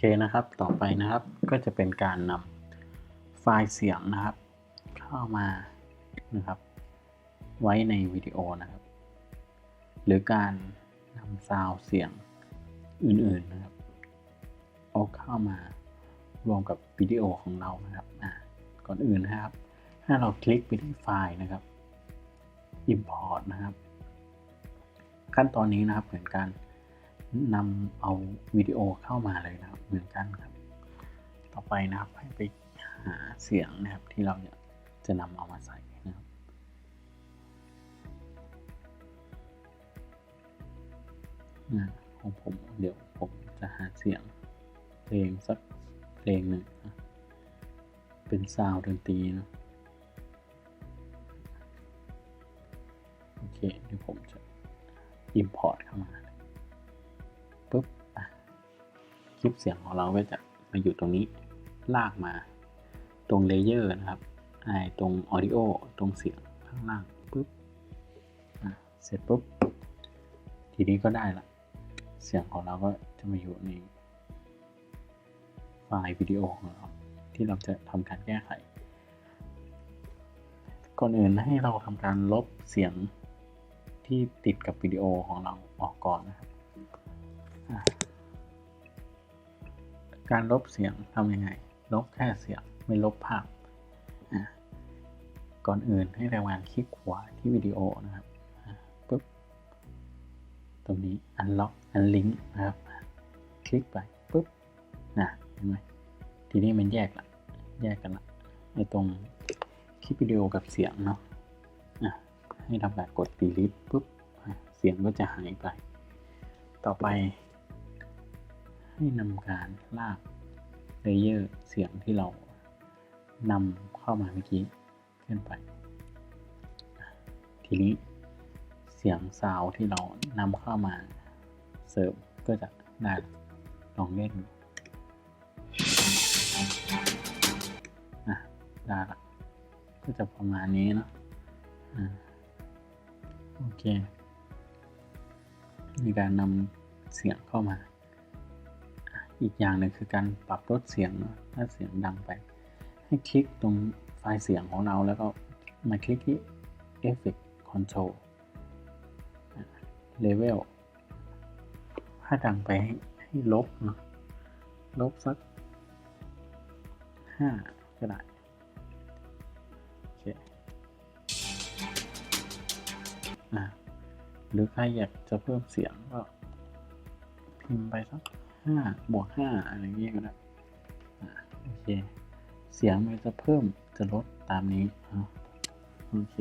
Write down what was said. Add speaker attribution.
Speaker 1: เคนะครับ ต่อไปนะครับ ก็จะเป็นการนำไฟล์เสียงนะครับ เข้ามานะครับ ไว้ในวิดีโอนะครับ หรือการนำซาวด์เสียงอื่นๆนะครับเอาเข้ามารวมกับวิดีโอของเรานะครับก่อนอื่นนะครับให้เราคลิกไปที่ไฟล์นะครับ import นะครับ ขั้นตอนนี้นะครับเหมือนกัน นำเอาวิดีโอเข้ามาเลยนะครับเหมือนกันครับ ต่อไปนะครับให้ไปหาเสียงนะครับที่เราจะจะนำเอามาใส่นะครับ ของผมเดี๋ยวผมจะหาเสียงเพลงสักเพลงหนึ่งนะเป็นซาวด์ดนตรีนะโอเคเดี๋ยวผมจะ import เข้ามา คลิปเสียงของเราก็จะมาอยู่ตรงนี้ลากมา ตรงเลเยอร์นะครับไอตรง audio ตรงเสียงข้างล่างปุ๊บเสร็จปุ๊บ ทีนี้ก็ได้ละ เสียงของเราก็จะมาอยู่ในไฟล์วิดีโอของเราที่เราจะทำการแก้ไข ก่อนอื่นให้เราทำการลบเสียงที่ติดกับวิดีโอของเราออกก่อนนะ การลบเสียงทำยังไง ลบแค่เสียงไม่ลบภาพ ก่อนอื่นให้เราวางคลิกขวาที่วิดีโอนะครับปุ๊บ ตรงนี้ unlock unlink นะครับ คลิกไปปุ๊บนะเห็นไหมทีนี้มันแยกละแยกกันละไอตรงคลิปวิดีโอกับเสียงเนาะะให้ทำการกด delete ปุ๊บเสียงก็จะหายไป ต่อไป ให้นำการลากเลเยอร์เสียงที่เรานำเข้ามาเมื่อกี้ขึ้นไป ทีนี้เสียงซาวที่เรานำเข้ามาเสริมก็จะได้ลองเล่นดูอะได้ละก็จะประมาณนี้เนาะอ่าโอเค ในการนำเสียงเข้ามา อีกอย่างหนึ่งคือการปรับลดเสียงถ้าเสียงดังไป ให้คลิกตรงไฟล์เสียงของเราแล้วก็มาคลิกที่ Effect Control เลเวลถ้าดังไปให้ให้ลบเนาะลบสักห้าก็ได้โอเคหรือใครอยากจะเพิ่มเสียงก็พิมพ์ไปสัก ห้าบวกห้าอะไรอย่างเงี้ยก็ได้อะโอเค เสียงมันจะเพิ่มจะลดตามนี้โอเค